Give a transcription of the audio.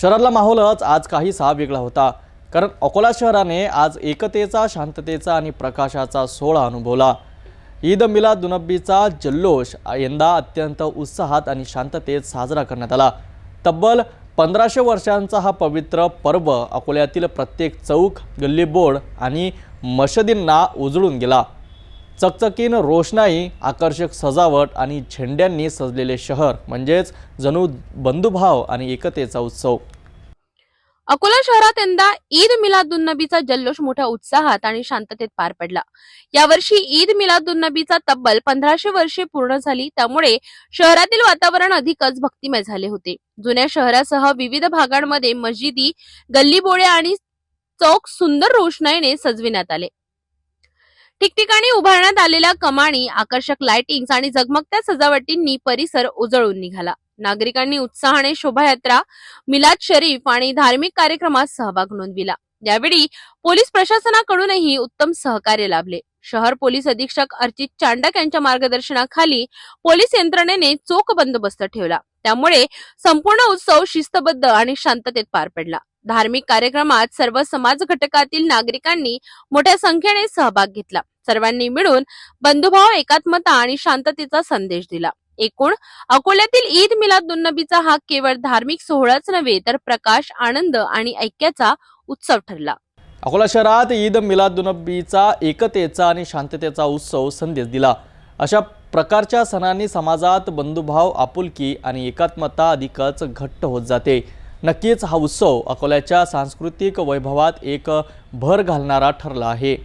शहरातला माहोलच आज काहीसा वेगळा होता. कारण अकोला शहराने आज एकतेचा शांततेचा आणि प्रकाशाचा सोहळा अनुभवला. ईद मिलाद दुनब्बीचा जल्लोष यंदा अत्यंत उत्साहात आणि शांततेत साजरा करण्यात आला. तब्बल पंधराशे वर्षांचा हा पवित्र पर्व अकोल्यातील प्रत्येक चौक गल्लीबोर्ड आणि मशदींना उजळून गेला. चकचकीन रोषणाई आकर्षक सजावट आणि झेंड्यांनी सजलेले शहर म्हणजेच जणू बंधुभाव आणि एकतेचा उत्सव. अकोला शहरात यंदा ईद मिलादुन्नबीचा जल्लोष मोठ्या उत्साहात आणि शांततेत पार पडला. यावर्षी ईद मिलादुन्नबीचा तब्बल पंधराशे वर्षे पूर्ण झाली त्यामुळे शहरातील वातावरण अधिकच भक्तिमय झाले होते. जुन्या शहरासह विविध भागांमध्ये मस्जिदी गल्लीबोळे आणि चौक सुंदर रोषणाईने सजविण्यात आले. ठिकठिकाणी उभारण्यात आलेल्या कमाणी आकर्षक लाइटिंग आणि जगमगत्या सजावटींनी परिसर उजळून निघाला. नागरिकांनी उत्साहाने शोभायात्रा मिलाद शरीफ आणि धार्मिक कार्यक्रमात सहभाग नोंदविला. यावेळी पोलीस प्रशासनाकडूनही उत्तम सहकार्य लाभले. शहर पोलीस अधीक्षक अर्चित चांडक यांच्या मार्गदर्शनाखाली पोलीस यंत्रणेने चोख बंदोबस्त ठेवला. त्यामुळे संपूर्ण उत्सव शिस्तबद्ध आणि शांततेत पार पडला. धार्मिक कार्यक्रमात सर्व समाज घटकातील नागरिकांनी मोठ्या संख्येने सहभाग घेतला. सर्वांनी मिळून बंधुभाव एकात्मता आणि शांततेचा संदेश दिला. एकूण अकोल्यातील ईद मिलाद नबीचा हा केवळ धार्मिक सोहळाच नव्हे तर प्रकाश आनंद आणि ऐक्याचा उत्सव ठरला. अकोला शहरात ईद मिलादुनबीचा एकतेचा आणि शांततेचा उत्सव संदेश दिला. अशा प्रकारच्या सणांनी समाजात बंधुभाव आपुलकी आणि एकात्मता अधिकच घट्ट होत जाते. नक्कीच हा उत्सव अकोल्याच्या सांस्कृतिक वैभवात एक भर घालणारा ठरला आहे.